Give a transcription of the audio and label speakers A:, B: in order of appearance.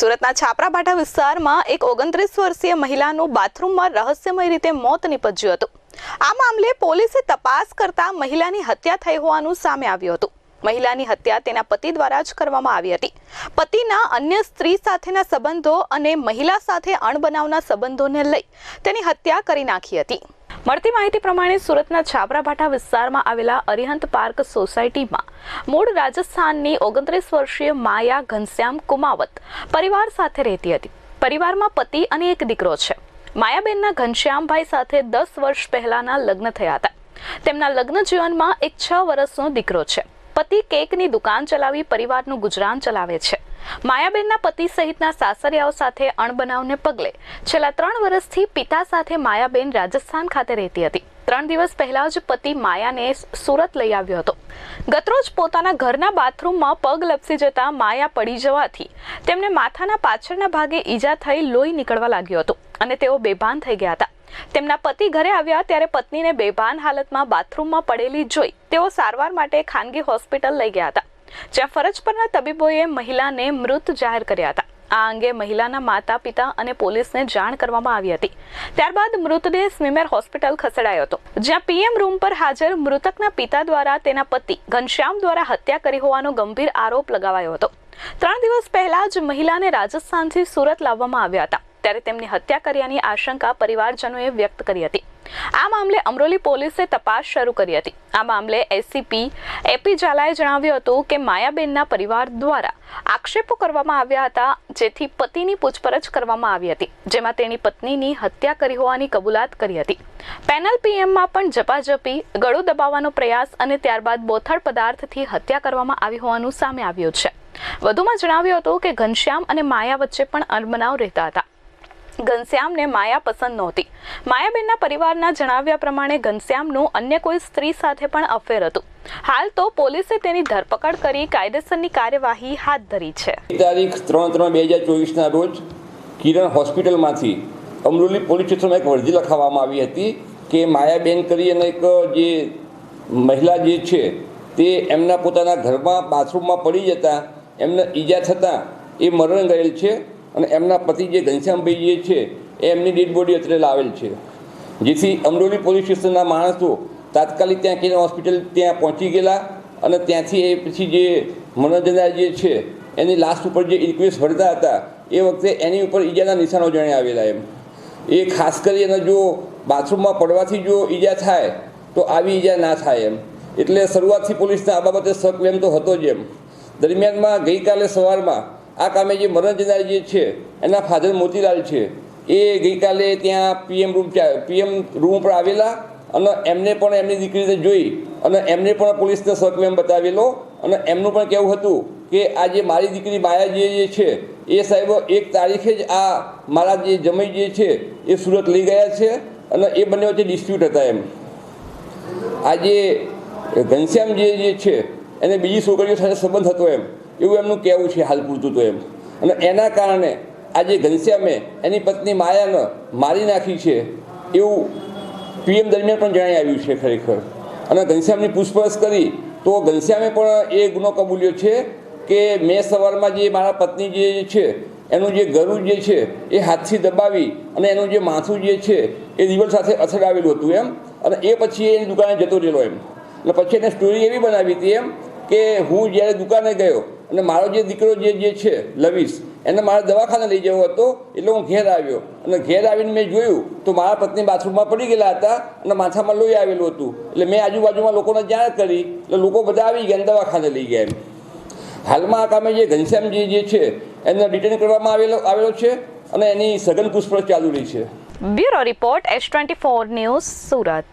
A: સુરતના છાપરાભાઠા વિસ્તારમાં એક ઓગણત્રીસ વર્ષીય મહિલાનું બાથરૂમમાં રહસ્યમય રીતે મોત નીપજ્યું હતું. આ મામલે પોલીસે તપાસ કરતા મહિલાની હત્યા થઈ હોવાનું સામે આવ્યું હતું. મહિલાની હત્યા તેના પતિ દ્વારા જ કરવામાં આવી હતી. પતિના અન્ય સ્ત્રી સાથેના સંબંધો અને મહિલા સાથે અણબનાવના સંબંધોને લઈ તેની હત્યા કરી નાખી હતી. મળતી માહિતી પ્રમાણે સુરતના છાપરાભાઠા વિસ્તારમાં આવેલા અરિહંત પાર્ક સોસાયટીમાં મૂળ રાજસ્થાનની ઓગણત્રીસ વર્ષીય માયા ઘનશ્યામ કુમાવત પરિવાર સાથે રહેતી હતી. પરિવારમાં પતિ અને એક દીકરો છે. માયાબેનના ઘનશ્યામભાઈ સાથે દસ વર્ષ પહેલાના લગ્ન થયા હતા. તેમના લગ્ન જીવનમાં એક છ વર્ષનો દીકરો છે. પતિ કેકની દુકાન ચલાવી પરિવારનું ગુજરાન ચલાવે છે. માયાબેનના પતિ સહિતના સાસરિયાઓ સાથે અણબનાવને પગલે છેલ્લા ત્રણ વર્ષથી પિતા સાથે માયાબેન રાજસ્થાન ખાતે રહેતી હતી. ત્રણ દિવસ પહેલા જ પતિ માયાને સુરત લઈ આવ્યો હતો. ગતરોજ પોતાના ઘરના બાથરૂમમાં પગ લપસી જતા માયા પડી જવાથી તેમને માથાના પાછળના ભાગે ઈજા થઈ લોહી નીકળવા લાગ્યો હતો અને તેઓ બેભાન થઈ ગયા હતા. તેમના પતિ ઘરે આવ્યા ત્યારે પત્નીને બેભાન હાલતમાં બાથરૂમમાં પડેલી જોઈ તેઓ સારવાર માટે ખાનગી હોસ્પિટલ લઈ ગયા હતા. જ્યાં ફરજ પરના તબીબોએ મહિલાને મૃત જાહેર કર્યા હતા. આ અંગે મહિલાના માતા, પિતા અને પોલીસને જાણ કરવામાં આવી હતી. ત્યારબાદ મૃતદેહ સ્મીમેર હોસ્પિટલ ખસેડાયો હતો, જ્યાં પીએમ રૂમ પર હાજર મૃતકના પિતા દ્વારા તેના પતિ ઘનશ્યામ દ્વારા હત્યા કરી હોવાનો ગંભીર આરોપ લગાવાયો હતો. ત્રણ દિવસ પહેલા જ મહિલાને રાજસ્થાનથી સુરત લાવવામાં આવ્યા હતા. ત્યારે તેમની હત્યા કર્યાની આશંકા પરિવારજનોએ વ્યક્ત કરી હતી. આ મામલે અમરોલી પોલીસે તપાસ શરૂ કરી હતી. આ મામલે એસીપી એપી ઝાલાએ જણાવ્યું હતું કે માયાબેનના પરિવાર દ્વારા આક્ષેપો કરવામાં આવ્યા હતા, જેથી પતિની પૂછપરછ કરવામાં આવી હતી, જેમાં તેની પત્નીની હત્યા કરી હોવાની કબૂલાત કરી હતી. પેનલ પીએમમાં પણ ઝપાઝપી, ગળું દબાવવાનો પ્રયાસ અને ત્યારબાદ બોથડ પદાર્થથી હત્યા કરવામાં આવી હોવાનું સામે આવ્યું છે. વધુમાં જણાવ્યું હતું કે ઘનશ્યામ અને માયા વચ્ચે પણ અનબનાવ રહેતા હતા. ઘનશ્યામને માયા પસંદ નહોતી. માયાબેનના પરિવારના જણાવ્યા પ્રમાણે ઘનશ્યામનું અન્ય કોઈ સ્ત્રી સાથે પણ અફેર હતું. હાલ તો પોલીસે તેની ધરપકડ કરી કાયદેસરની કાર્યવાહી હાથ ધરી છે.
B: તારીખ ત્રણ ત્રણ બે હજાર ચોવીસના રોજ કિરણ હોસ્પિટલમાંથી અમરોલી પોલીસ સ્ટેશનમાં એક વર્દી લખાવવામાં આવી હતી કે માયાબેન કરી અને એક જે મહિલા જે છે તે એમના પોતાના ઘરમાં બાથરૂમમાં પડી જતા, એમને ઈજા થતાં એ મરણ ગયેલ છે. અને એમના પતિ જે ઘનશ્યામભાઈ જે છે, એ એમની ડેડ બોડી અત્યારે લાવેલ છે. જેથી અમરોલી પોલીસ સ્ટેશનના માણસો તાત્કાલિક ત્યાં કિરણ હોસ્પિટલ ત્યાં પહોંચી ગયેલા અને ત્યાંથી એ પછી જે મનોજના જે છે, એની લાસ્ટ ઉપર જે ઇન્ક્વેસ્ટ ભરતા હતા, એ વખતે એની ઉપર ઈજાના નિશાનો જણે આવેલા એમ. એ ખાસ કરી અને જો બાથરૂમમાં પડવાથી જો ઈજા થાય, તો આવી ઈજા ના થાય એમ. એટલે શરૂઆતથી પોલીસને આ બાબતે શક એમ તો હતો જ એમ. દરમિયાનમાં ગઈકાલે સવારમાં આ કામે જે જનાર જે છે, એના ફાધર મોતીલાલ છે, એ ગઈકાલે ત્યાં પીએમ રૂમ પીએમ રૂમ પર આવેલા અને એમને પણ એમની દીકરીને જોઈ અને એમને પણ પોલીસને સકલેમ બતાવેલો અને એમનું પણ કહેવું હતું કે આ જે મારી દીકરી માયા જે છે, એ સાહેબ એક તારીખે જ આ મારા જે જમાઈ જે છે, એ સુરત લઈ ગયા છે અને એ બંને વચ્ચે ડિસ્પ્યુટ હતા એમ. આજે ઘનશ્યામ જે છે, એને બીજી છોકરીઓ સાથે સંબંધ હતો એમ. એવું એમનું કહેવું છે, હાલ પૂરતું તો એમ. અને એના કારણે આજે ઘનશ્યામે એની પત્ની માયાને મારી નાખી છે એવું પીએમ દરમિયાન પણ જણાઈ આવ્યું છે ખરેખર. અને ઘનશ્યામની પૂછપરછ કરી તો ઘનશ્યામે પણ એ ગુનો કબૂલ્યો છે કે મેં સવારમાં જે મારા પત્ની જે છે, એનું જે ગરુ જે છે, એ હાથથી દબાવી અને એનું જે માથું જે છે, એ રિવર સાથે અથડાવેલું હતું એમ. અને એ પછી એની દુકાને જતો રહેલો એમ. અને પછી એને સ્ટોરી એવી બનાવી હતી એમ કે હું જ્યારે દુકાને ગયો અને મારો જે દીકરો જે જે છે લવીશ એને મારે દવાખાને લઈ જવો હતો, એટલે હું ઘેર આવ્યો. અને ઘેર આવીને મેં જોયું તો મારા પત્ની બાથરૂમમાં પડી ગયેલા હતા અને માથામાં લોહી આવેલું હતું. એટલે મેં આજુબાજુમાં લોકોને જાણ કરી, એટલે લોકો બધા આવી ગયા દવાખાને લઈ ગયા એમ. હાલમાં આ કામે જે ઘનશ્યામજી જે છે, એને ડિટેન કરવામાં આવેલો આવેલો છે અને એની સઘન પૂછપરછ ચાલુ રહી છે.
A: Bureau report S twenty four news Surat.